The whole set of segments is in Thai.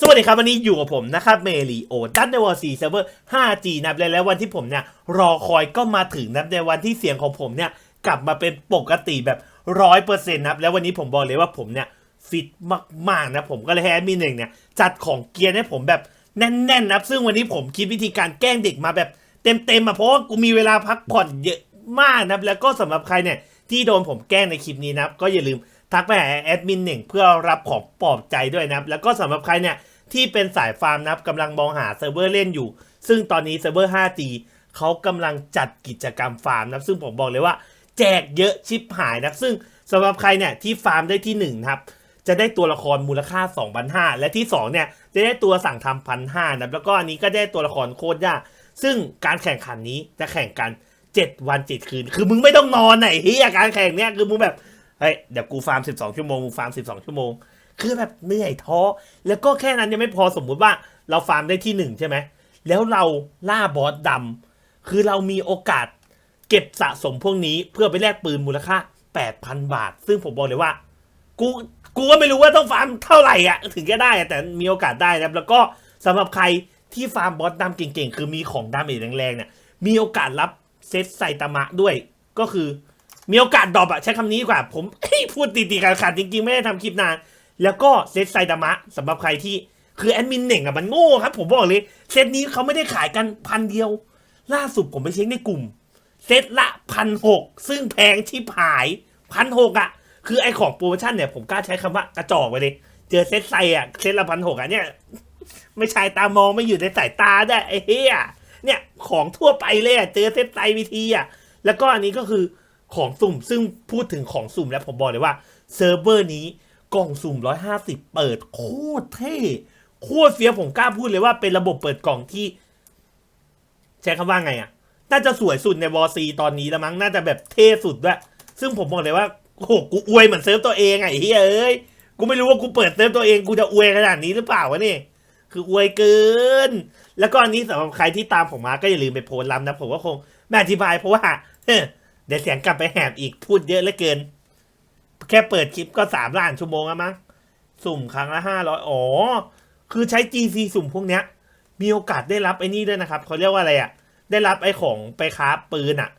สวัสดีครับ วันนี้อยู่กับผมนะครับเมลีโอดัตในวอร์ซีเซิร์ฟเวอร์ 5G นับแล้ววันที่ผมเนี่ยรอคอยก็มาถึงนะครับในวันที่เสียงของผมเนี่ยกลับมาเป็นปกติแบบร้อยเปอร์เซ็นต์นะครับแล้ววันนี้ผมบอกเลยว่าผมเนี่ยฟิตมากๆนะผมก็เลยให้แอดมินหนึ่งเนี่ยจัดของเกียร์ให้ผมแบบแน่นๆนะซึ่งวันนี้ผมคิดวิธีการแกล้งเด็กมาแบบเต็มๆอะเพราะว่ากูมีเวลาพักผ่อนเยอะมากนะแล้วก็สำหรับใครเนี่ยที่โดนผมแกล้งในคลิปนี้นะก็อย่าลืม ทักไปหาแอดมินหนึ่งเพื่อรับของปลอบใจด้วยนะครับ แล้วก็สำหรับใครเนี่ยที่เป็นสายฟาร์มนะครับกำลังมองหาเซิร์ฟเวอร์เล่นอยู่ ซึ่งตอนนี้เซิร์ฟเวอร์ 5G เขากำลังจัดกิจกรรมฟาร์มนะซึ่งผมบอกเลยว่า แจกเยอะชิปหายนะซึ่งสำหรับใครเนี่ยที่ฟาร์มได้ที่1นะครับจะได้ตัวละครมูลค่า 2,500 และที่ 2 เนี่ยจะได้ตัวสั่งทำพันห้านะแล้วก็อันนี้ก็ได้ตัวละครโคตรยาก ซึ่งการแข่งขันนี้จะแข่งกัน 7 วัน 7 คืน คือมึงไม่ต้องนอนไหนเฮียการแข่งเนี่ยคือมึงแบบ เฮ้ยเดี๋ยวกูฟาร์ม12ชั่วโมงมึงฟาร์ม12ชั่วโมง คือแบบเหนื่อยท้อ แล้วก็แค่นั้นยังไม่พอสมมุติว่าเราฟาร์มได้ที่หนึ่งใช่ไหม แล้วเราล่าบอสดำคือเรามีโอกาสเก็บสะสมพวกนี้เพื่อไปแลกปืนมูลค่า8,000บาท ซึ่งผมบอกเลยว่า กูกูก็ไม่รู้ว่าต้องฟาร์มเท่าไหร่อะถึงจะได้อะแต่มีโอกาสได้นะแล้วก็สำหรับใครที่ฟาร์มบอสดำเก่งๆ คือมีของดำเมจแรงๆเนี่ยมีโอกาสรับเซตไซตามะด้วยก็คือ มีโอกาสดรอปอะใช้คำนี้ดีกว่า ผม พูดตีๆกันขาดจริงๆ ไม่ได้ทำคลิปนาน แล้วก็เซตไซตามะสำหรับใครที่คือแอดมินเหน่งอะมันโง่ครับ ผมบอกเลย เซตนี้เขาไม่ได้ขายกันพันเดียว ล่าสุดผมไปเช็คในกลุ่ม เซตละพันหกซึ่งแพงชิบหายพันหกอะคือไอของโปรโมชั่นเนี่ยผมกล้าใช้คำว่ากระจอกไปเลย เจอเซตไซอะเซตละพันหกอะเนี่ย ไม่ชายตามองไม่อยู่ในสายตาได้ไอ้เหี้ยเนี่ยของทั่วไปเลยอะเจอเซตไซวิธีอะแล้วก็อันนี้ก็คือ ของสุ่ม ซึ่งพูดถึงของสุ่มแล้วผมบอกเลยว่าเซิร์ฟเวอร์นี้กล่องสุ่ม 150 เปิดโคตรเท่โคตรเฟี้ยวผมกล้าพูดเลยว่าเป็นระบบเปิดกล่องที่ ใช้คำว่าไงอะ่ะ น่าจะสวยสุดในวอซีตอนนี้แล้วมั้งน่าจะแบบเท่สุดด้วย ซึ่งผมบอกเลยว่าโอ้โหกูอวยเหมือนเซิร์ฟตัวเองไอ้เฮ้ยเอ้ยกูไม่รู้ว่ากูเปิดเซิร์ฟตัวเองกูจะอวยขนาดนี้หรือเปล่าวะนี่คืออวยเกิน แล้วก็อันนี้สำหรับใครที่ตามผมมาก็อย่าลืมไปโพสต์ล้ำนะผมก็คงไม่อธิบายเพราะว่า เฮ้เดี๋ยวเสียงกลับไปแหบอีกพูดเยอะเหลือเกิน แค่เปิดคลิปก็สามล้านชั่วโมงแล้วมั้งสุ่มครั้งละห้าร้อยอ๋อ คือใช้ GC สุ่มพวกเนี้ย มีโอกาสได้รับไอ้นี่ด้วยนะครับ เขาเรียกว่าอะไรอะ่ะ ได้รับไอ้ของไปค้าปืนอะ่ะ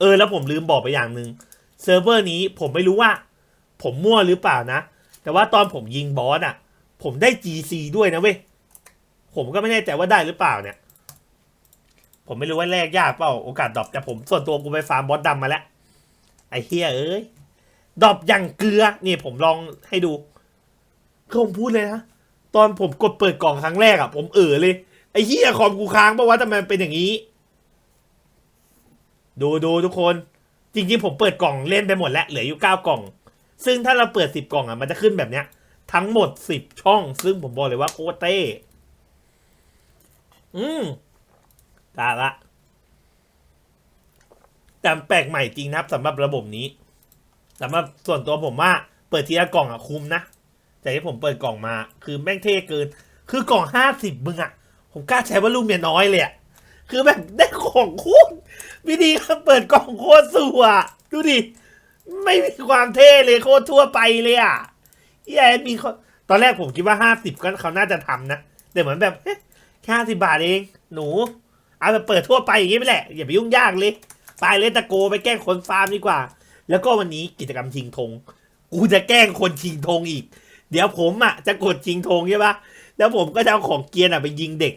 เออ แล้วผมลืมบอกไปอย่างหนึ่งเซิร์ฟเวอร์นี้ผมไม่รู้ว่า ผมมั่วหรือเปล่านะ แต่ว่าตอนผมยิงบอสอะ ผมได้ GC ด้วยนะเว้ย ผมก็ไม่แน่ใจว่าได้หรือเปล่าเนี่ย ผมไม่รู้ว่าแลกยากเปล่าโอกาสดรอปแต่ผมส่วนตัวกูไปฟาร์มบอสดำมาแล้วไอ้เฮียเอ้ยดรอปอย่างเกลือนี่ผมลองให้ดูคือผมพูดเลยนะตอนผมกดเปิดกล่องครั้งแรกอะผมเออเลยไอ้เฮียคอมกูค้างเพราะว่าทำไมมันเป็นอย่างนี้ ดูดูทุกคน จริงๆผมเปิดกล่องเล่นไปหมดแล้วเหลืออยู่เก้ากล่อง ซึ่งถ้าเราเปิดสิบกล่องอะมันจะขึ้นแบบเนี้ย ทั้งหมดสิบช่อง ซึ่งผมบอกเลยว่าโคเต้อืม ตาละแต่แปลกใหม่จริงนะครับสำหรับระบบนี้สำหรับส่วนตัวผมว่า เปิดทีละกล่องอะคุ้มนะแต่ที่ผมเปิดกล่องมา คือแม่งเท่เกิน คือกล่องห้าสิบมึงอะผมกล้าใช้ว่าลูกเมียน้อยเลยอะคือแบบได้ของคุ้มวิธีการเปิดกล่องโคตรสัวดูดิไม่มีความเท่เลยโคตรทั่วไปเลยอะแย่มีตอนแรกผมคิดว่าห้าสิบก็เขาน่าจะทำนะแต่เหมือนแบบแค่ห้าสิบาทเอง หนู เอาแบบเปิดทั่วไปอย่างนี้ไปแหละ อย่าไปยุ่งยากเลยไปเลยตะโกไปแกล้งคนฟาร์มดีกว่า แล้วก็วันนี้กิจกรรมชิงธง กูจะแกล้งคนชิงธงอีก เดี๋ยวผมอะจะกดชิงธงใช่ปะแล้วผมก็จะเอาของเกียร์อะไปยิงเด็ก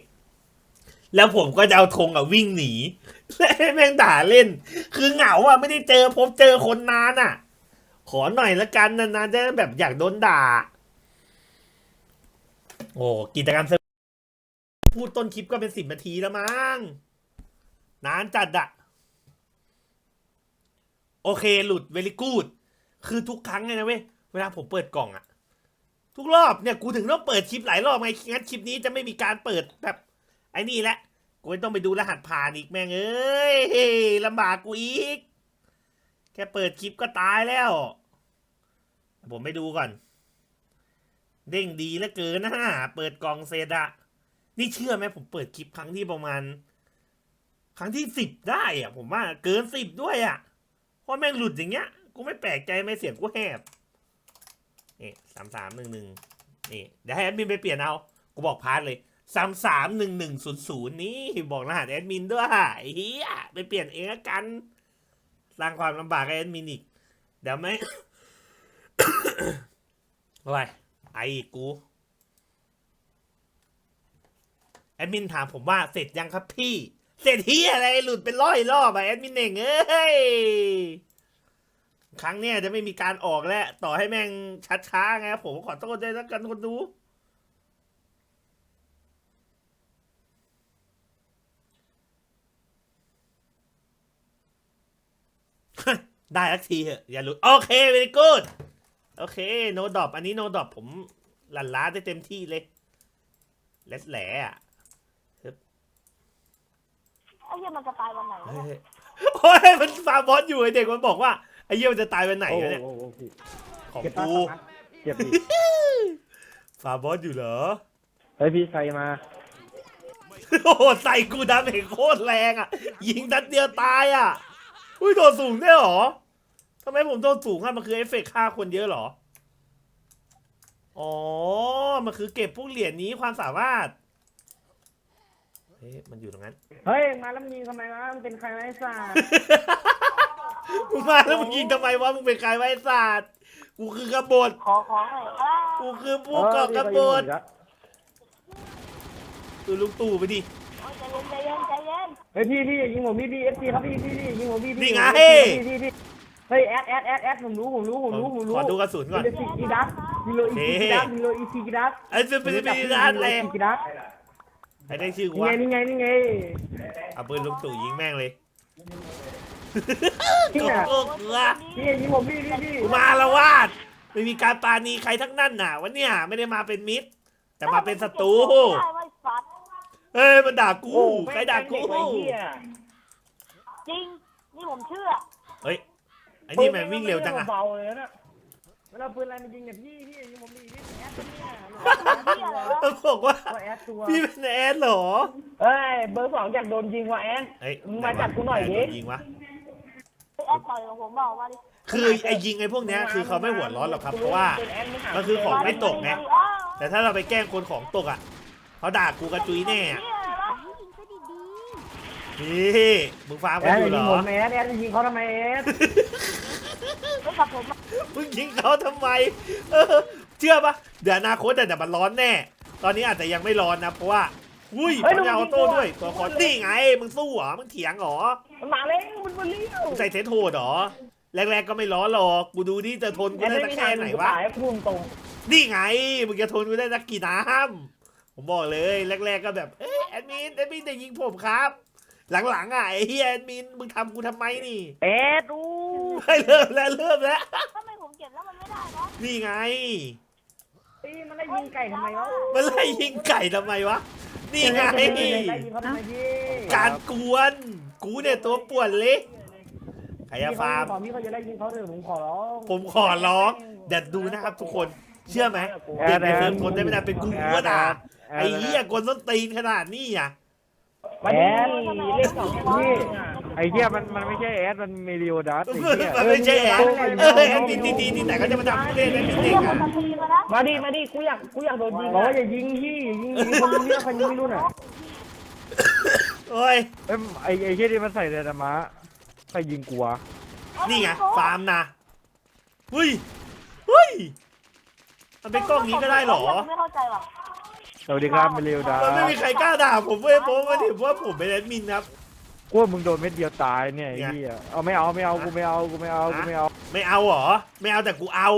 แล้วผมก็จะเอาธงอะวิ่งหนีและให้แม่งด่าเล่น คือเหงาอะไม่ได้เจอพบเจอคนนานอะ ขอหน่อยละกันนานๆจะแบบอยากโดนด่า โอ้กิจกรรม พูดต้นคลิปก็เป็นสิบนาทีแล้วมั้งนานจัดอะโอเคหลุดเวลิกูดคือทุกครั้งไงนะเว้ยเวลาผมเปิดกล่องอะทุกรอบเนี่ยกูถึงต้องเปิดคลิปหลายรอบไงงั้นคลิปนี้จะไม่มีการเปิดแบบไอ้นี่แหละกูไม่ต้องไปดูรหัสผ่านอีกแม่งเอ้ยลำบากกูอีก แค่เปิดคลิปก็ตายแล้ว ผมไปดูก่อน เด้งดีเหลือเกินนะเปิดกล่องเสร็จอะ นี่เชื่อไหมผมเปิดคลิปครั้งที่ประมาณ ครั้งที่สิบได้อะผมว่าเกินสิบด้วยอะเพราะแม่งหลุดอย่างเงี้ย กูไม่แปลกใจไม่เสียงกูแหบนี่สามสามหนึ่งหนึ่งนี่เดี๋ยวให้แอดมินไปเปลี่ยนเอา กูบอกพาร์ทเลยสามสามหนึ่งหนึ่งศูนย์ศูนย์นี่บอกรหัสแอดมินด้วยเฮียไปเปลี่ยนเองละกัน สร้างความลำบากให้แอดมินอีก เดี๋ยวไม่โอ้ยไอ้อีกกู แอดมินถามผมว่าเสร็จยังครับพี่ เสร็จที่อะไรหลุดเป็นร้อยรอบอะแอดมินเองเอ้ย ครั้งเนี้ยจะไม่มีการออกแล้ว ต่อให้แม่งชัดช้าไงผมขอโทษด้วยแล้วกันคนดู ได้สักทีเหอะอย่าหลุด โอเค very good โอเคโนดอปอันนี้โนดอปผมหลั่นล้าได้เต็มที่เลยเล็ดแหล่อะ ไอ้เหี้ยมันจะตายวันไหนวะเฮ้เนี่ยยโอ้ยมันฟาบอสอยู่ไอเด็กมันบอกว่าไอ้เยี่ยมันจะตายวันไหนวะเนี่ยโอ้โหโอ้โหพี่ของเก็บกูปากเก็บดิฟาบอสอยู่เหรอเฮ้ยพี่ใส่มาโอ้โหใส่กูดาเมจโคตรแรงอะ ยิงนัดเดียวตายอะอุ้ยโดนสูงได้วยเหรอทำไมผมโดนสูงอะมันคือเอฟเฟกต์ฆ่าคนเยอะเหรอ อ๋อ มันคือเก็บพวกเหรียญนี้ความสามารถเฮ้ยมันอยู่ตรงนั้น เฮ้ย มาแล้วมึงยิงทำไมวะมึงเป็นใครวะไอ้สัสมึงมาแล้วมึงยิงทำไมวะมึงเป็นใครไวะไอ้สัตว์กูคือกบฏขอของหน่อยอ้าวกูคือผู้ก่อกบฏดูลุงตู่ไปดิโอ้ยใจเย็นใจเย็นใจเย็นเฮ้ยพี่พี่อย่ายิงผมพี่พี่เอฟซีครับพี่พี่พี่อย่ายิงผมพี่พี่นี่ไง พี่พี่พี่เฮ้ยแอดแอดแอดแอดผมรู้ผมรู้ผมรู้ผมรู้ขอดูกระสุนก่อนมิโลอีดัสมิโลอีซีกิดัสมิโลอีซีกิดัสไอ้จะเป็นมีร้านอะไรมิโลอีซีกิดัส ไอ้ได้ชื่อกูนี่วะไงนี่ไงนี่ไงเอาปืนลุงตู่ยิงแม่งเลยพี่โกน่ะโก้เกลือพี่อย่ายิงผมพี่พี่พี่กูมาละวาดไม่มีการปราณีใครทั้งนั้นน่ะวันเนี้ยไม่ได้มาเป็นมิตร แต่มาเป็นศัตรูได้ไว้สัตว์เฮ้ยมันด่ากูโอ้ใครด่ากูแม่งเด็ไอ้เหี้ยจริง นี่ผมเชื่อเฮ้ยไอ้นี่แม่งวิ่งเร็วจังอะเบาเลยนะ เวลาปืนอะไรมันยิงเนี่ยพี่พี่อย่ายิงผมพี่พี่แอดเนี่ยเหี้ยอะไรวะมันบอกว่าว่าแอดตัวพี่เป็นแอดเหรอเอ้ยเบอร์สองอยากโดนยิงว่ะแอนเฮ้ยมึงมาจับกูหน่อยดิโดยิงวะไอ้แอดต่อยกับผมเปล่ามาดิคือไอ้ยิงไอ้พวกเนี้ยคือเขาไม่หัวร้อนหรอกครับเพราะว่ามันคือของไม่ตกไงอ้าวแต่ถ้าเราไปแกล้งคนของตกอะเขาด่ากูกระจุยแน่ อะเหี้ยอะไรวะนี่มึงฟังแอกันดอยู่เหรยิงอผมแอดแอดยิงเขาทำไมแอดไม่กับผมอะมึงยิงเขาทำไมเออเชื่อปะเดี๋ยวอนาคตอะเดี๋ยวมันร้อนแน่ ตอนนี้อาจจะยังไม่ร้อนนะเพราะว่าอุ้ยปัญญาออโต้ด้วยตัวคอนนี่ไงมึงสู้เหรอมึงเถียงเหรอ มันมาแล้วมันมาเลี้ยวมึงใส่เทสโทดเหรอ แรกๆก็ไม่ร้อนหรอก กูดูนี่จะทนกูแอดได้ไม่สักมีแค่แรงไหนกูวะตายพุ่งตรงนี่ไง มึงจะทนกูได้สักกี่น้ำผมบอกเลย แรกๆก็แบบ เอ้ยแอดมินแอดมินจะยิงผมครับ หลังๆอะไอ้เฮียแอดมินมึงทำกูทำไมนี่แอดอู้เฮ้ยเริ่มแล้วเริ่มแล้ว ทำไมผมเก็บแล้วมันไม่ได้วะนี่ไง ตีมันได้ยิงไก่ทำไมวะมันไล่ยิงไก่ทำไมวะ นี่ไง ไล่ยิงเขาทำไมพี่การกวน กูเนี่ยตัวป่วนเล็กไอ้ฟาร์มขอพี่เขาจะได้ยิงเขาเถอะผมขอร้องผมขอร้องเดี๋ยวดูนะครับทุกคน เชื่อไหมเด็กในเซิร์ฟคนได้ไม่นานเป็นกูก็ด่าไอ้เหี้ยกวนต้นตีนขนาดนี้อะ แอดเลขสองพี่ไอ้เหี้ยมันมันไม่ใช่แอดมันเมลิโอดัสไอ้เหี้ยมันไม่ใช่แอนเออแอนดีดีดีที่ไหนก็จะมาทำเล่นแอนดีไอ้เด็เหี้กยผมอะจะตีมานะมาดิมาดิกูอยากกูอยากโดนยิงบอกว่าอย่ายิงพี่ยิงยิงคนรู้เรื่องคนยิงไม่รู้น่ะโอ้ยเอ้ยไอ้ไอ้เหี้ยที่มันใส่เดนามะใครยิงกูวะนี่ไงฟาร์มนะเฮ้ยเฮ้ยมันเป็นกล้องนี้ก็ได้เหรอไม่เข้าใจว่ะ สวัสดีครับเมลิโอดัสมันไม่มีใครกล้าด่าผมเว้ยเพราะว่ามันเห็นว่าผมเป็นแอดมินครับกูว่ามึงโดนเม็ดเดียวตายเนี่ยไอ้เหี้ยเอาไม่เอาไม่เอากูไม่เอากูไม่เอากูไม่เอา ไม่เอาเหรอ ไม่เอาแต่กูเอา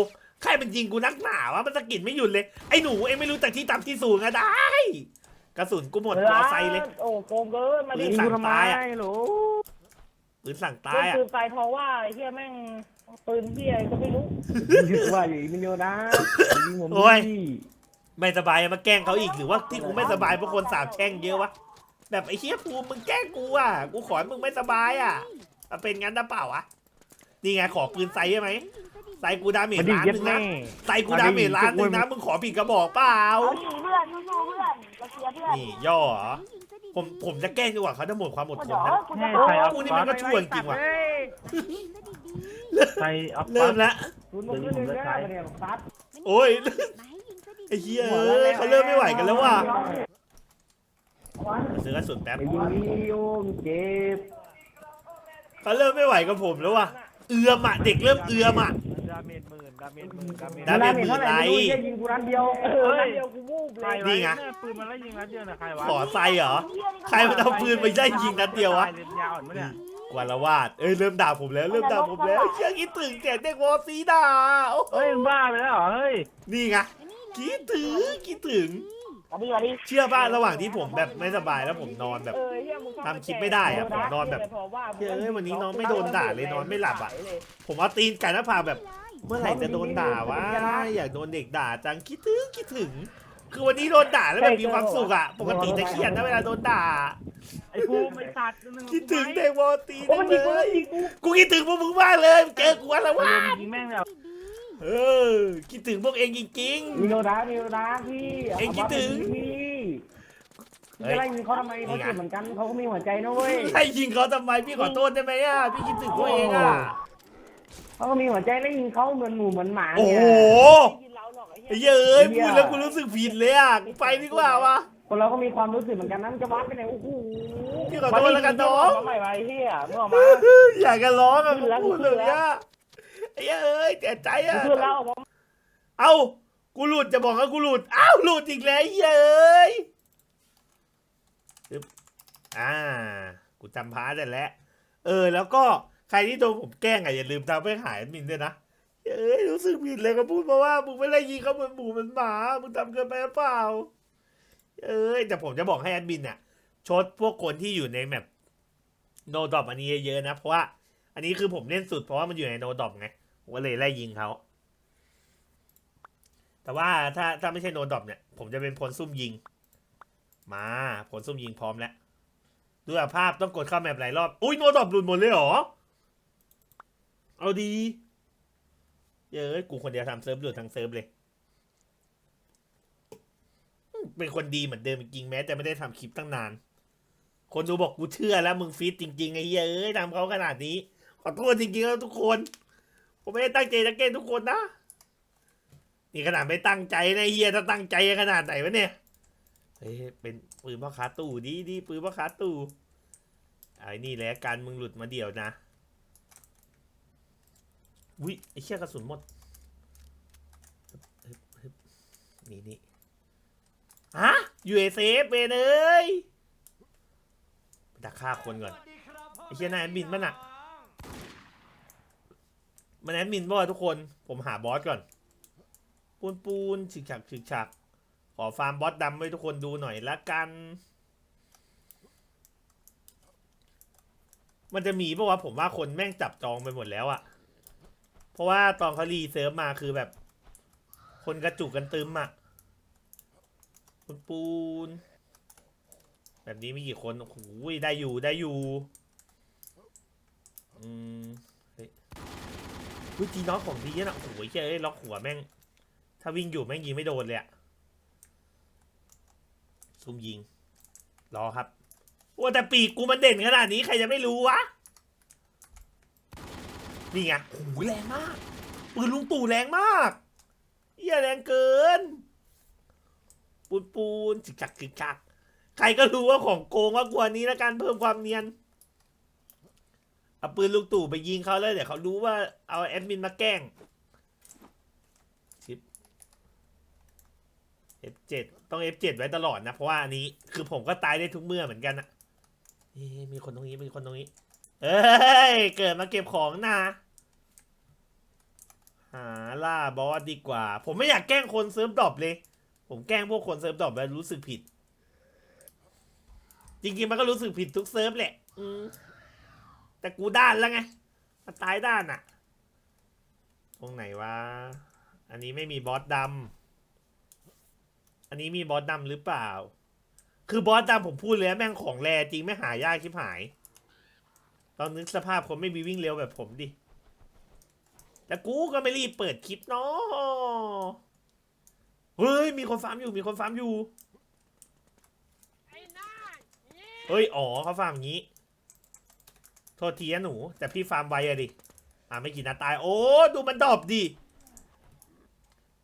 ใครมันยิงกูนักหนาวะมันสะกิดไม่หยุดเลย ไอ้หนูเองไม่รู้จากที่ต่ำที่สูงอะได้ กระสุนกูหมดมอไซค์เลย โอ้โกงเกินมาดิยิยิงสั่งกูทำไมตายอะหรอปืนสั่งปืตายนอะปืนไฟเพราะว่าไอ้เหี้ยแม่งปืนพี่อะไรก็ไม่รู้ว่าอยู่มิโยนะยิงผมโอ้ยพี่ ไม่สบายมาแกล้งเขาอีกหรือว่าที่กูไม่สบายเพราะคนสาบแช่งเยอะวะแบบไอ้เฮียภูมิมึงแกล้งกูอะกูขอให้มึงไม่สบายอะมันเป็นงั้นหรือเปล่าวะนี่ไงขอปืนไซใช่ไหมไซกูดาเมจมาดิล้านเย็หดนึ่งแม่นะไซกูดาเมจล้านหนึ่งนะมึงขอผิดกระบอกเปล่าเอาดิเพื่อนสู้ๆเพื่อนเราเชียร์เพื่อนนี่ย่อเหรอผมผมจะแกล้งดีกว่าเขาจะหมดความอดทเดี๋นยวนะกูจะใครเอากูนี่มันก็ชั่วจริงว่ะใครอัพเริ่มแล้วคุณมึงเล่นได้ปะเนี่ยซัดโอ้ย ไอ้เหี้ยเอ้ยเขาเริ่มไม่ไหวกันแล้วว่ะซื้อกระสุนแป๊บไอ้ยิงนี่โยมเจ็บเขาเริ่มไม่ไหวกับผมแล้วว่ะ เอือมอะเด็กเริ่มเอือมอะ ดาเมจหมื่นดาเมจหมื่นดาเมจดาเมจหมื่นเท่าไหร่ไม่รู้แค่ยิงกูนัดเดียวเออนัดเดียวกูวูบเลใครยวะนี่ไงแม่ปืนมันไล่ยิงนัดเดียวนะใครวะขอไซเหรอ ใครมันเอาปืนไปได้ยิงนัดเดียววะ ตาเลยยาอ่อนปะเนี่ยกวนละวาด เอ้ยเริ่มด่าผมแล้วเริ่มด่าผมแล้วเชื่อคิดถึงแกเด็กวอซีด่าโอ้โหเฮ้ยมึงบ้าไปแล้วเหรอเฮ้ยนี่ไง คิดถึงคิดถึง มาดิมาดิเชื่อป่ะระหว่างที่ผมแบบไม่สบายแล้วผมนอนแบบ เออเฮียมึงทำคลิปไม่ได้อะผมนอนแบบเฮ้ยวันนี้น้องไม่โดนด่าเลยนอนไม่หลับอะ ผมเอาตีนไก่หน้าผากแบบ เมื่อไหร่จะโดนด่าวะอยากโดนเด็กด่าจังคิดถึงคิดถึง คือวันนี้โดนด่าแล้วแบบมีความสุขอะปกติจะเครียดนะเวลาโดนด่า ไอ้ภูมิไอ้สัตว์นึงคิดถึงเด็กวอตีโอ้จัมันงยิงเลกูยยิงกูกูคิดถึงพวกมึงมากเลยเจอกูวันละวะยิงแม่งเลย เออ คิดถึงพวกเองจริง มีโนดามีโนดาพี่เอ็งคิดถึง พี่เฮ้ย จะไล่ยิงเขาทำไมเขาเจ็บเหมือนกันเขาก็มีหัวใจนะเว้ยๆให้ยิงเขาทำไมพี่ขอโทษได้ไหมอะพี่คิดถึงตัวเองอะเขาก็มีหัวใจแล้วยิงเขาเหมือนหมูเหมือนหมาโอ้เนี่ยโหไม่ยิงเราหรอกไอ้ไอ้เหี้ยเหี้ยเอ้ยพูดแล้วกูรู้สึกผิดเลยอะกูไปดีกว่าวะ คนเราก็มีความรู้สึกเหมือนกันนะมันจะวัดไปไหนโอ้โหพี่ขอโทษแล้วกันน้อง มาใหม่ไปเฮียเมื่อออกมา อยากจะร้องอะขึ้นแล้วพูดเลยอะ ไอ้เหี้ยเอ้ยแต่ใจอะขึ้นแล้วออกมาเอ้า กูหลุดจะบอกว่ากูหลุด อ้าวหลุดอีกแล้วเย้ยปึ๊บอ่า กูจำพาร์ทได้แล้ว เออ แล้วก็ใครที่โดนผมแกล้งอะอย่าลืมทำให้หายแอดมินด้วยนะ เอ้ยรู้สึกผิดเลยก็พูดมาว่ามึงไม่ได้ยิงเขาเหมือนหมูเหมือนหมา มึงทำเกินไปหรือเปล่า เอ้ยแต่ผมจะบอกให้แอดมินเนี่ยชดพวกคนที่อยู่ในแมปโนดอปอันนี้เยอะๆนะ เพราะว่าอันนี้คือผมเล่นสุดเพราะว่ามันอยู่ในโนดอปไง ผมก็เลยไล่ยิงเขา แต่ว่าถ้าถ้าไม่ใช่โนดอปเนี่ย ผมจะเป็นพลซุ่มยิง มาผลซุ่มยิงพร้อมแล้ว ดูภาพต้องกดเข้าแมปหลายรอบ อุ้ยโนดอปหลุดหมดเลยเหรอ เอาดี เย้ยกูคนเดียวทำเซิร์ฟหลุดทั้งเซิร์ฟเลย เป็นคนดีเหมือนเดิมจริงแม้จะไม่ได้ทำคลิปตั้งนาน คนดูบอกกูเชื่อแล้วมึงฟิตจริงๆไอ้เหี้ยเอ้ยทำเขาขนาดนี้ ขอโทษจริงๆแล้วทุกคน ผมไม่ได้ตั้งใจจะแกล้งทุกคนนะ นี่ขนาดไม่ตั้งใจนะเฮียถ้าตั้งใจขนาดไหนวะเนี่ยเฮ้ยเป็นปืนพ่อค้าตู้ดีดีปืนพ่อค้าตู้ไอ้นี่แหละการมึงหลุดมาเดี่ยวนะวิไอ้เชี่ยกระสุนหมดนี่นี่ฮะ USF เวนเอ้ยดักฆ่าคนก่อนไอ้เชี่ยนายแอดมินมันอะ มันแอดมินบ่ทุกคน ผมหาบอสก่อน ปูนปูนฉึกฉักฉึกฉัก ขอฟาร์มบอสดำให้ทุกคนดูหน่อยละกัน มันจะมีปะวะผมว่าคนแม่งจับจองไปหมดแล้วอะเพราะว่าตอนเขารีเซิร์ฟมาคือแบบ คนกระจุกกันตึมอะปูนปูน แบบนี้มีกี่คนโอ้โหได้อยู่ได้อยู่ อืม วิจีน็อกของดีนะโอ้โหเฮ้ยล็อกหัวแม่ง ถ้าวิ่งอยู่แม่งยิงไม่โดนเลยอะซุ่มยิง รอครับ โอ้แต่ปีกกูมันเด่นขนาดนี้ใครจะไม่รู้วะ นี่ไงโอ้โหแรงมาก ปืนลุงตู่แรงมากเหี้ยแรงเกิน ปูนปูนจิกจักจิกจัก ใครก็รู้ว่าของโกงว่ากว่านี้แล้วกันเพิ่มความเนียน เอาปืนลุงตู่ไปยิงเขาเลยเดี๋ยวเขารู้ว่าเอาแอดมินมาแกล้ง F7 ต้อง F7 ไว้ตลอดนะ เพราะว่าอันนี้คือผมก็ตายได้ทุกเมื่อเหมือนกันนะเอ๊ะมีคนตรงนี้มีคนตรงนี้ เอ้ย เกิดมาเก็บของนะหาล่าบอสดีกว่า ผมไม่อยากแกล้งคนเซิร์ฟดรอปเลย ผมแกล้งพวกคนเซิร์ฟดรอปแล้วรู้สึกผิด จริงๆมันก็รู้สึกผิดทุกเซิร์ฟแหละ อืม แต่กูด้านแล้วไงมาตายด้านอะตรงไหนวะ อันนี้ไม่มีบอสดำอันนี้มีบอสดำหรือเปล่า คือบอสดำผมพูดเลยนะแม่งของแรจริงไม่หายากชิบหาย ตอนนึกสภาพคนไม่มีวิ่งเร็วแบบผมดิ แต่กูก็ไม่รีบเปิดคลิปเนาะเฮ้ยมีคนฟาร์มอยู่มีคนฟาร์มอยู่เฮ้ย อ๋อเขาฟาร์มอย่างนี้ โทษทีนะหนู แต่พี่ฟาร์มไวอะดิ อะไม่กี่นาตาย โอ้ ดูมันดอบดิ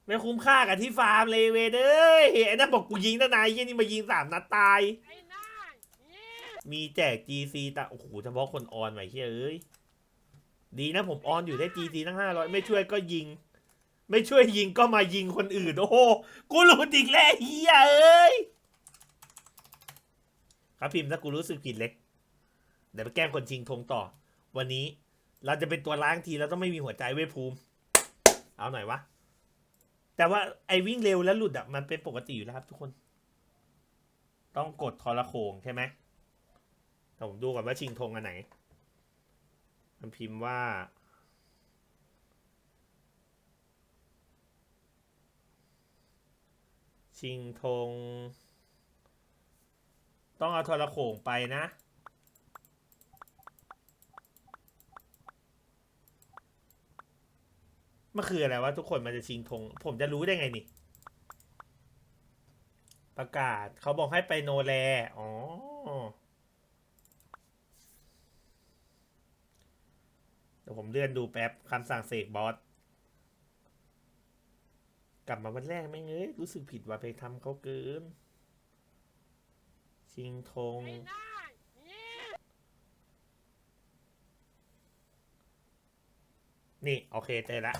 ไม่คุ้มค่ากับที่ฟาร์มเลยเวยเอ้ยไอ้นั่นบอกกูยิงตั้งนานไอ้เหี้ยนี่มายิงสามนัดตาย มีแจก GC ตาโอ้โหเฉพาะคนออนไหวเฮ้ยเอ้ย ดีนะผมออนอยู่ได้ GC ทั้งห้าร้อยไม่ช่วยก็ยิง ไม่ช่วยยิงก็มายิงคนอื่น โอ้โห กูหลุดอีกแล้วเฮียเอ้ย ครับพิมพ์ถ้ากูรู้สึกผิดเล็ก เดี๋ยวไปแกล้งคนชิงธงต่อ วันนี้เราจะเป็นตัวล้างทีเราต้องไม่มีหัวใจเว้ภูมิ เอาหน่อยวะ แต่ว่าไอ้วิ่งเร็วแล้วหลุดอะมันเป็นปกติอยู่แล้วครับทุกคน ต้องกดทอรโขงใช่ไหมแต่ผมดูก่อนว่าชิงธงอันไหน มันพิมพ์ว่าชิงธง ต้องเอาทรโขงไปนะ มันคืออะไรวะทุกคนมันจะชิงธงผมจะรู้ได้ไงนี่ ประกาศเขาบอกให้ไปโนแลอ๋อ เดี๋ยวผมเลื่อนดูแป๊บคำสั่งเสกบอส กลับมาวันแรกไม่เอ้ยรู้สึกผิดว่าไปทำเขาเกิน ชิงธง นี่ โอเคเจอละ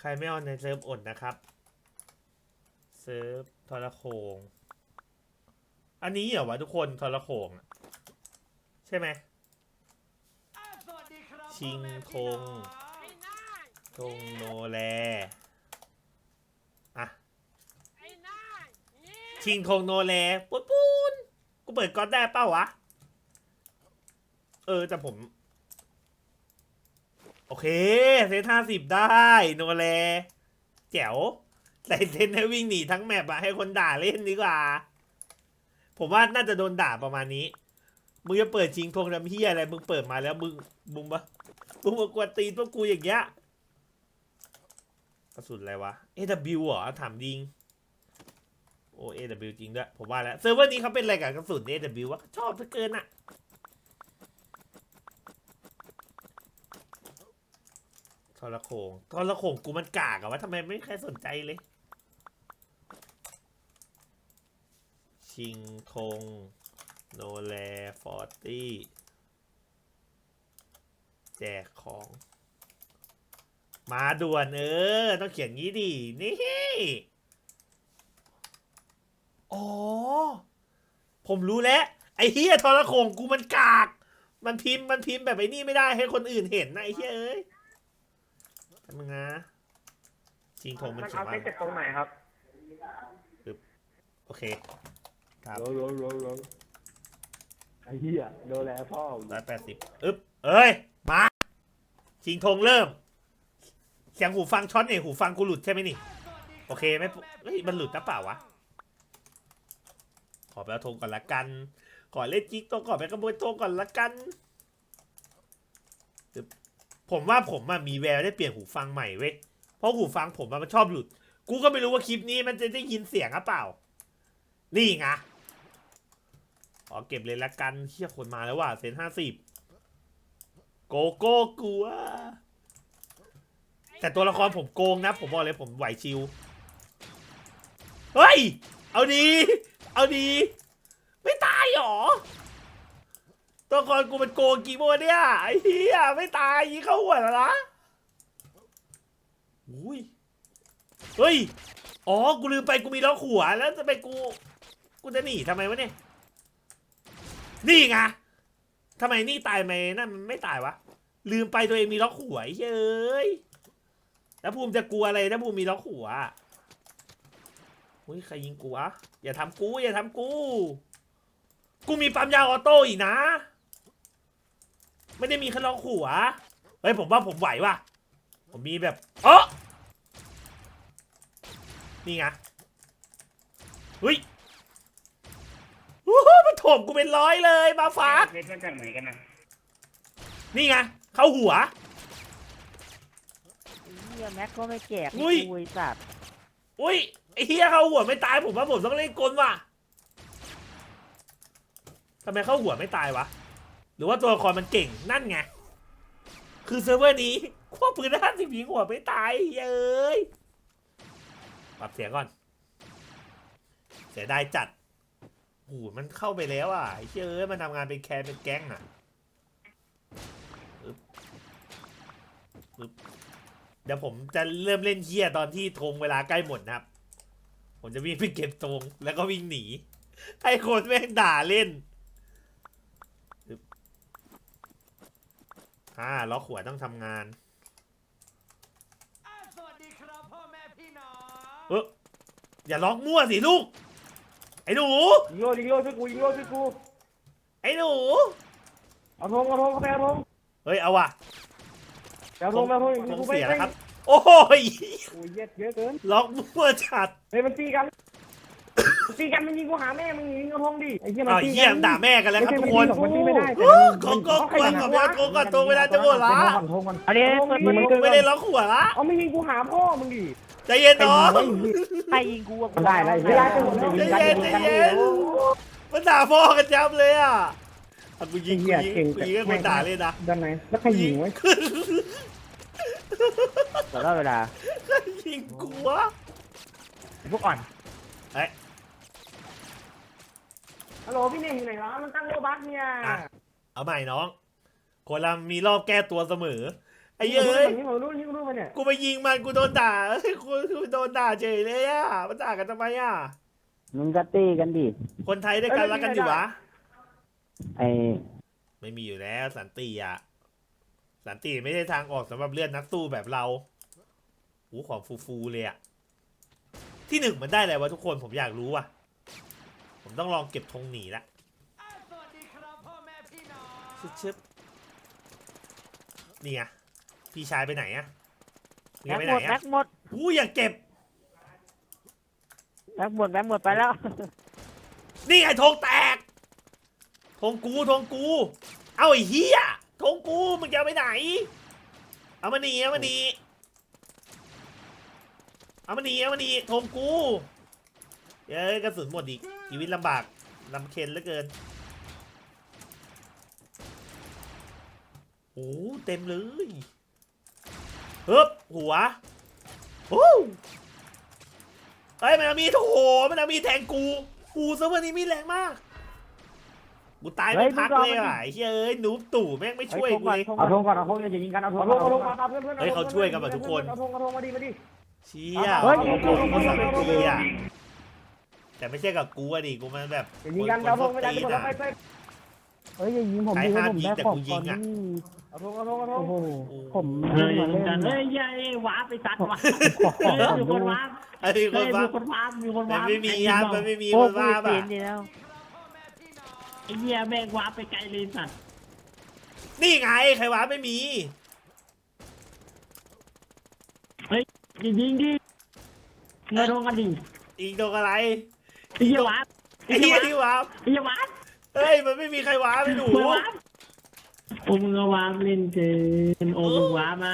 ใครไม่เอาในเซิร์ฟอดนะครับ เซิร์ฟทรโขงอันนี้เหรอวะทุกคนทรโขงอะใช่ไหม ชิงธงธงโนแลอะชิงธงโนแลปูนปูนกูเปิดก๊อตได้เป้าวะ เออแต่ผม โอเค เซตห้าสิบได้ โนแลแจ๋วใส่เซนให้วิ่งหนีทั้งแมปอะให้คนด่าเล่นดีกว่า ผมว่าน่าจะโดนด่าประมาณนี้ มึงจะเปิดชิงทงทำเฮียอะไร มึงเปิดมาแล้วมึงมึงมามึงมากวนตีนพวกกูอย่างเงี้ยกระสุนอะไรวะ AW เหรอถามจริงโอ้ AW จริงด้วย ผมว่าแล้ว เซิร์ฟเวอร์นี้เขาเป็นอะไรกับกระสุน AW วะชอบเกินอะ รโขงทรโขงกูมันกากอะวะทำไมไม่ใครสนใจเลย ชิงธงโนแลฟอร์ตี้แจกของ มาด่วนเออ ต้องเขียนงี้ดิ นี่อ๋อ ผมรู้แล้ว ไอ้เฮียทรโขงกูมันกาก มันพิมพ์มันพิมพ์แบบไอ้นี่ไม่ได้ให้คนอื่นเห็นนะไอ้เฮียเอ้ย ทำมึงนะชิงธงมันมันเขียเอานว่าไปเก็บตรงไหนครับ โอเค ครับ โรโรโรโรไอ้เหี้ยโดนแล้วพ่อร้อยแปดสิบอึ๊บ เอ้ย มาชิงธงเริ่ม เสียงหูฟังช็อตเนี่ยหูฟังกูหลุดใช่ไหมนี่ โอเคไหมเฮ้ย มันหลุดหรือเปล่าวะ ขอไปเอาธงก่อนละกัน ขอเล่นจิ๊กตัวก่อนไปขโมยธงก่อนละกันอึ๊บ ผมว่าผมอะมีแววได้เปลี่ยนหูฟังใหม่เว้ยเพราะหูฟังผมอะมันชอบหลุด กูก็ไม่รู้ว่าคลิปนี้มันจะได้ยินเสียงหรือเปล่า นี่ไงขอเก็บเลยละกันเฮียคนมาแล้วว่ะเซนห้าสิบโกโก้กลัวแต่ตัวละครผมโกงนะ ผมบอกเลยผมไหวชิว เฮ้ย เอาดี เอาดี ไม่ตายหรอ ตัวละครกูมันโกกี่โมเนี่ยไอ้เหี้ยไม่ตายยิงเข้าหัวแล้วนะอุ้ยเฮ้ยอ๋อกูลืมไปกูมีล็อกหัวแล้วจะไปกู กูจะหนีทำไมวะเนี่ยนี่ไงทำไมนี่ตายไหมนั่นมันไม่ตายวะลืมไปตัวเองมีล็อกหัวเฮ้ยแล้วภูมิจะกลัวอะไรถ้าภูมิมีล็อกหัวอุ้ยใครยิงกูวะอย่าทำกูอย่าทำกู กูมีปั๊มยาออโต้อีกนะ ไม่ได้มีแค่ล็อกหัวเฮ้ยผมว่าผมไหวว่ะ ผมมีแบบเออนี่ไงเฮ้ยโอ้โหมันถมกูเป็นร้อยเลยมาฟาดเพชรมาจากไหนกันนะนี่ไงเข้าหัวเฮียแม็กก็ไม่แจกอุ้ยคุยสัตว์อุ้ยไอ้เฮียเข้าหัวไม่ตายผมว่าผมต้องเล่นกลว่ะทำไมเข้าหัวไม่ตายวะ หรือว่าตัวละครมันเก่งนั่นไง คือเซิร์ฟเวอร์นี้ควบปืนห้าสิบยิงหัวไม่ตายเย้ยปรับเสียงก่อน เสียดายจัดโอ้มันเข้าไปแล้วอะไอ้เชื่ยเอ้ยมันทำงานเป็นแคนเป็นแก๊งอะอึบอึบเดี๋ยวผมจะเริ่มเล่นเฮียตอนที่ธงเวลาใกล้หมดนะครับ ผมจะวิ่งไปเก็บธงแล้วก็วิ่งหนี ให้คนแม่งด่าเล่นอึ๊บ อ่าล็อกหัวต้องทำงานสวัสดีครับพ่อแม่พี่น้องเอออย่าล็อกมั่วสิลูก ไอ้หนู ยิงโลยิงโลช่วยกูยิงโลช่วยกูไอ้หนู เอาธงเอาธงเข้าไปเอาธงเฮ้ยเอาว่ะเอาธงเอาธงธงกูไปเสียไปแล้วครับ โอ้ยโอ้ยเย็ดเยอะเกินล็อกมั่วจัดเฮ้ยมันตีกัน ตีกันมันยิงกูหาแม่มึงยิงเอาธงดิไอ้เหี้ยมันอ้าวตีเยี่ยกัมนด่าแม่กันแล้วครับทุกคน มันตีไม่ได้โอ้ของกองกวางกับแม่โกงกับตัวเวลาจะหมดละธงก่อนธงก่อนอันนี้เปิดเปิดมันเปิดไม่ได้ล็อกหัวละเอาไม่ยิงกูหาพ่อมึงดิใจเย็นน้องใครยิงกูอะมันได้ได้เวลาจะหมดจะยิงใจกันเย็นยิงใจกันเย็นมันด่าพ่อกันยับเลยอะอะกูยิงกูยิงกูยิงให้คนด่าเลยนะด้านไหนแล้วใครยิงไว้ตลอดเวลายิงกูวะพวกอ่อนเอ้ย ฮัลโหลพี่เน่งอยู่ไหนวะมันตั้งโลบัสเนี่ยอะเอาใหม่น้องคนเรามีรอบแก้ตัวเสมอ ไอ้เหี้ยเฮ้เอ้ยยยิงหัวรู้ยิงรู้มาเนี่ยกูไปยิงมันกูโดนด่าเฮ้ยกูกูโดนด่าเฉยเลยอะมันด่ากันทำไมอะ มึงก็ตีกันดิ คนไทยด้วยกันรักกันอยู่วะ ไอ้ไม่มีอยู่แล้วสันติอะ สันติไม่ใช่ทางออกสำหรับเลือดนักสู้แบบเราหูของฟูๆเลยอะ ที่หนึ่งมันได้อะไรวะทุกคนผมอยากรู้ว่ะ ผมต้องลองเก็บธงหนีละสวัสดีครับพ่อแม่พี่น้องชึบชึบนี่ไงพี่ชายไปไหนอะมึงแม็จะกไปหไหนอะมดแม็กหมดหูอยากเก็บ แม็กหมดแม็กหมดไปแล้วนี่ไงธงแตกธงกูธงกู เอาไอ้เหี้ยธงกูมึงจะเอาไปไหน เอามาหนีเอามาหนีเอามาหนีเอามาหนีธงกูเย้ยกระสุนหมดอีก ชีวิตลำบากลำเค็ญเหลือเกินโอ้เต็มเลยเฮ้บหัวโอ้เฮ้ยมันเอามีดโอ้โหมันเอามีดแทงกู กูเซิร์ฟเวอร์นี้มีดแรงมาก กูตายไม่พักเลยอะไอ้เฮ้ยเอ้ยหนูตู่แม่งไม่ช่วยกูเลยเอาธงก่อนเอาธงอย่ายิงกันเอาธงเอาธงเอาธงเอาเพื่อนเพื่อนเฮ้ยเขาช่วยกันหมดทุกคนเอาธงเอาธงมาดิมาดิเชี่ยเฮ้ยโอ้โหเขาสามัคคีอะ แต่ไม่ใช่กับกูอะดิกูมันแบบอย่ายิงกันเอาธงไม่ได้ตีทุกคนอะไปไปเฮ้ยอย่ายิงผมใครดิห้ามผมยิงได้แต่ของกูยิก่องนอะ นี่เอาธงเอาธงเอาธงโอ้โหผมเฮ้ยมายิเล่งกันนเฮ้ยยัยว้าไปซัดว่ะขอขเฮ้อยขอมีคดูนว้าไอ้คเฮ้นยว่ามีคนว้ามีคนมันว้าไม่มีครับมันไม่มีโอ้คนพูว่าดป่ะเสียงดีแล้วไอ้เหี้ยแม่งว้าไปไกลเลยสัตว์นี่ไงใครว่าไม่มี ยิงยิงดิเงินลงกันดิอีกโดนอะไร ไอ้เหี้ยว้าไอ้เหี้ยที่ว้าไอ้เหี้ยว้าเฮ้ยมันไม่มีใครว้าไม่หนูมึงว้าโอ้มึงเอาว้าเล่นเกินโอ้มึงว้ามา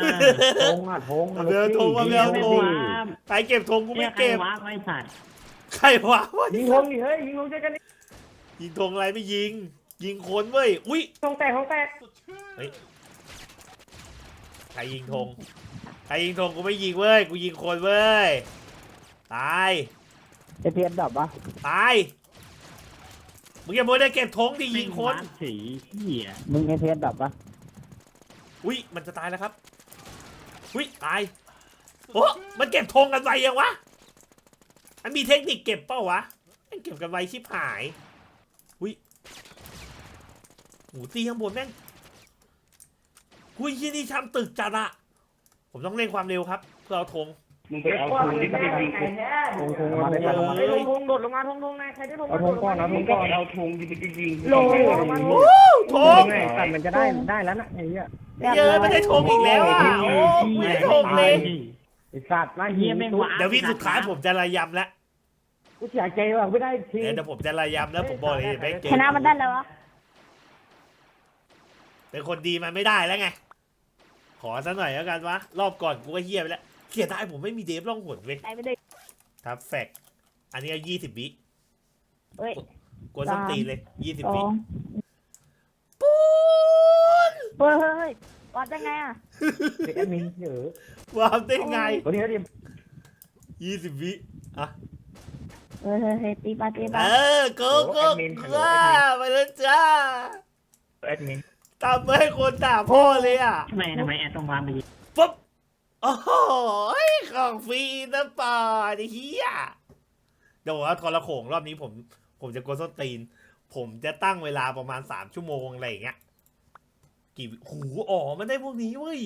ธงอะธงเอาไปเอาธงมาไปเอาไม่ธงว้าใครเก็บธงกูเนี่ไม่ยใครเก็บว้าไม่สัตว์ใครว้าวะยิงธงดิเฮ้ยยิงธงช่วยกันดิยิงธงอะไรไม่ยิง ยิงคนเว้ย อุ้ยธงแตกธงแตกใครยิงธง ใครยิงธงกูไม่ยิงเว้ย กูยิงคนเว้ย ตาย ไอเพียนดับปะตาย มึงอย่าโมวแต่เก็บธงดิยิงคนแม่ว้าสีเหี้ยมึงไอเพียนดับปะอุ้ยมันจะตายแล้วครับ อุ้ยตาย โอ้มันเก็บธงกันไวยังวะ มันมีเทคนิคเก็บเป้าวะมันเก็บกันไวชิบหาย อุ้ยหูตีข้างบนแม่งอุ้ยที่นี่ทำตึกจัดอะผมต้องเร่งความเร็วครับเพื่อเอาธง มึงไปเอาธงดิไปยิงกูธงธงมาได้ธงไอ้ธงธงโดดลงมาธงธงนายใครได้ธงเอาธงก่อนเอาธงก่อนเอาธงดิไปยิงโลโอ้ธงไงแต่มันจะได้ได้แล้วนะไอ้เหี้ยเยอะไม่ได้ธงอีกแล้วอะโอ้ไม่ได้ธงเลย ไอ้สัตว์ไล่เหี้ยแม่งว้าเดี๋ยววิสุดท้ายผมจะระยำแล้วกูเสียใจว่ะไม่ได้ทีเดี๋ยวผมจะระยำแล้วผมบอกเลยแม่งเจอชนะมันได้แล้ววะเป็นคนดีมันไม่ได้แล้วไง ขอซะหน่อยแล้วกันวะรอบก่อนกูก็เฮี้ยไปแล้ว เสียดายผมไม่มีเดฟล่องหนเว้ยได้ไม่ได้ครับแฟก อันนี้ยี่สิบวิเฮ้ยกวนส้นตีนเลยยี่สิบสอวิงปูนเฮ้ยเฮ้ยเฮ้ยวัดได้ไงอะ เด็กแอดมินเยอะวาร์ปได้ไงตัวนี้เขาดิยี่สิบวิอะเออเฮ้ยตีปาตีเอปาอโกโก้ว้าไปแล้วจ้าแอดมินทำให้คนด่าพ่อเลยอะทำไมทำไมแอดต้องวางไปยิงปุ๊บ โอ้โหของฟรีนะปอเฮียเดี๋ยวว่าทรโขงรอบนี้ผม ผมจะโกนส้นตีน ผมจะตั้งเวลาประมาณสามชั่วโมงอะไรอย่างเงี้ย กี่หูอ๋อมันได้พวกนี้เว้ย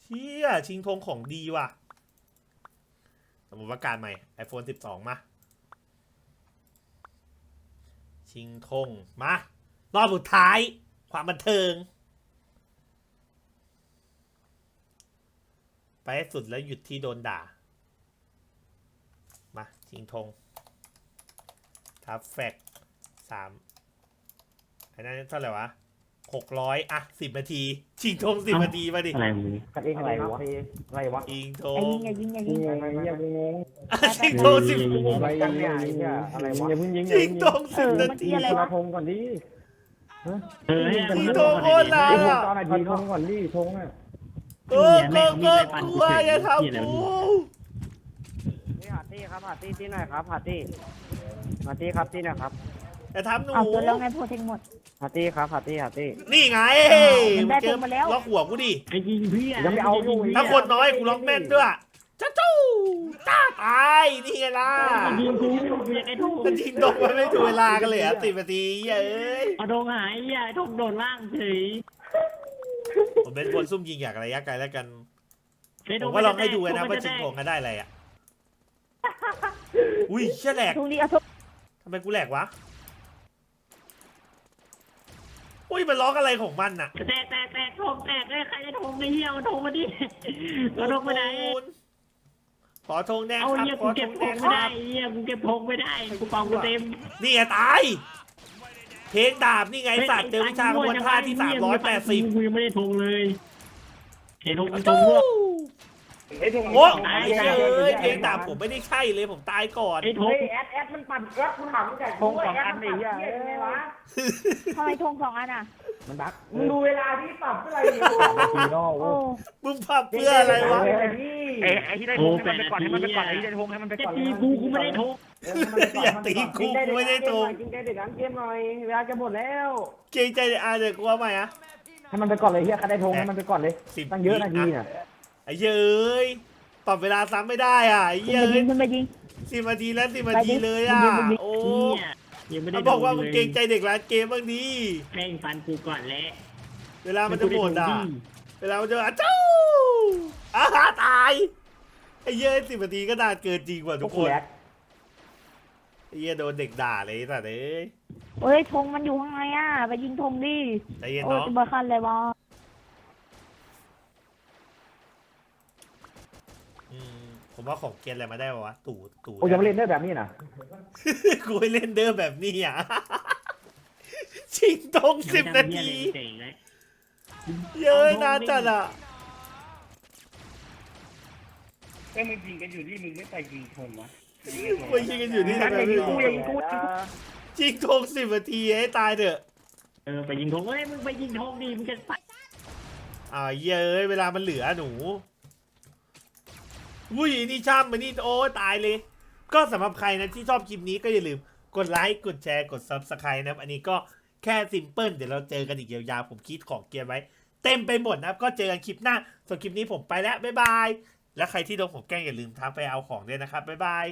เชี่ยชิงธงของดีว่ะ สมมติว่าการใหม่ iPhone 12 มา ชิงธงมา รอบสุดท้าย ความบันเทิง ไปให้สุดแล้วหยุดที่โดนด่า มาชิงธงทับแฟกสามไอ้นั่นเท่าไหร่วะหกร้อยอะสิบนาทีชิงธงสิบนาทีมาดิอะไรมึงกันเองอะไรวะอะไรวะชิงธอย่างยิงอย่ายิงอย่ายิงยังไงยังงงอะชิงธงสิบอะไรกันเนี่ยไอ้เนี่ยอะไรวะอย่าเพิ่งยิงชิงธงสิบนาทียิงกระทงก่อนดิเออให้ชิงธงโคตรลาไอ้ยทงอะตอนไหนทีทงก่อนดิทงอะ โอ้โหโคตรกลัวอย่าทำกูนี่หาตี้ครับหาตี้ที่หน่อยครับหาตี้หาตี้ครับที่หน่อยครับอย่าทำหนูเอาตัวแล้วไงโพเทงหมด หาตี้ครับหาตี้หาตี้นี่ไงมันได้เจอมาแล้ว ล็อกหัวกูดิไอ้ยิงเพื่ยังไม่เอาอยู่ถ้าคนน้อยกูล็อกแม่นด้วยจ้าจู้จ้าตายนี่ไงล่ะยิงกูกูอยากไอ้ทุ่งถ้าชิงธงมันไม่ถูกเวลากันเลยอะสิบนาทีเอ้ยเอาโดงหายไอ้ทุ่งโดนล่างเฉย ผมเป็นคนซุ่มยิงอยากระยะไกลแล้วกันไอ้ผทุ่มก็ลองให้ดูนะว่าชิงธงกันได้อะไรอะ อุ้ยเชี่ยแหลกทุงดีเอาทุกทำไมกูแหลกวะ อุ้ยมันล็อกอะไรของมันน่ะ แตกแตกแตกทงแตกเลยใครได้ทงไอ้เหี้ยเอาทงมาดิเอาทงมาไหนขอธงแดงเอาครับเหี้ยขกูอธเก็บงทแดงงไม่คได้รับเหี้ยกูเก็บทงไม่ได้ กูเป่ากูเต็ม นี่ไงตาย เพลงดาบนี่ไงสัตว์เจอวิชากระบวนท่าที่สามร้อยแปดสิบกูยังไม่ได้ทงเลยไอ้ทงมันทงร่วงไอ้ทงโอ้ไอ้เจ้ยเอ้ยเพลงดาบผมไม่ได้ใช่เลยผมตายก่อนไอ้ทงแอดแอดมันปั่นแอดมันถามแต่ทงสองอันไอ้เหี้ยไงวะทำไมธงสองอันอะมันบักมึงดูเวลาที่ปรับอะไรเนี่ยทีนอโอ้มึงพับเพื่ออะไรวะ ไอ้ไอ้ที่ได้ทงให้มันไปก่อนให้มันไปก่อนไอ้ที่ได้ทงให้มันไปก่อนตีกูกูไม่ได้ทงอย่าตีกูกูไม่ได้ทงจริงใจเด็กน้ำเกมหน่อยเวลาจะหมดแล้วเกรงใจอะเดี๋ยวกูว่าใหม่อะให้มันไปก่อนเลยเฮียใครได้ทงให้มันไปก่อนเลยสิบตั้งเยอะนาทีน่ะไอ้เย้ยปรับเวลาซ้ำไม่ได้อะไอ้เย้ไปยิยงขึ้นไปยิงสิบนาทีแล้วสิบนาทีเลยอะโอ้เนี่ยยังไม่ได้เขาบอกว่ามึงเกรงใจเด็กร้านเกมบ้างดีแม่งฟันกูก่อนแล้วเวลามันจะหมดอะเวลามันจะอะจู้อาหาตายไอ้เย้ยสิบนาทีก็นานเกินจริงว่ะพทุวกกกูคนแลกไอ้เย้ยโดนเด็กด่าเลยแต่เอ้ยเฮ้ยธงมันอยู่ข้างในอะ ไปยิงธงดิใจเย็นโอ้ยเนาะจะเบอร์คันเลยวะอืมผมว่าของเกียนอะไรมาได้ปะวะตู่ตู่กูยังไม่เล่นได้แบบนี้นะกูให้เล่นเดิมแบบนี้อะชิงตรงสิบนาทีเจ๋งเลยเย้ยนานจัดอะ ก็มึงยิงกันอยู่ที่มึงไม่ไปยิงทงวะกูยิงกันอยู่นี่ทำไมไม่กูรู้ยังกูยิงชิงตงสิบนาทีให้ตายเถอะเออไปยิงธงเอ้ยมึงไปยิงธงดิมึงจะไปอ่าวเย้ยเวลามันเหลือหนูอุ้ยนี่ช่ำมันนี่โอ้ตายเลย ก็สำหรับใครนะที่ชอบคลิปนี้ก็อย่าลืมกดไลค์กดแชร์กด subscribe นะครับอันนี้ก็แค่ซิมเพิลเดี๋ยวเราเจอกันอีกยาวๆผมคิดของเกียร์ไว้ เต็มไปหมดนะครับก็เจอกันคลิปหน้าส่วนคลิปนี้ผมไปแล้วบ๊ายบาย และใครที่โดนผมแกล้งอย่าลืมทักไปเอาของด้วยนะครับบ๊ายบาย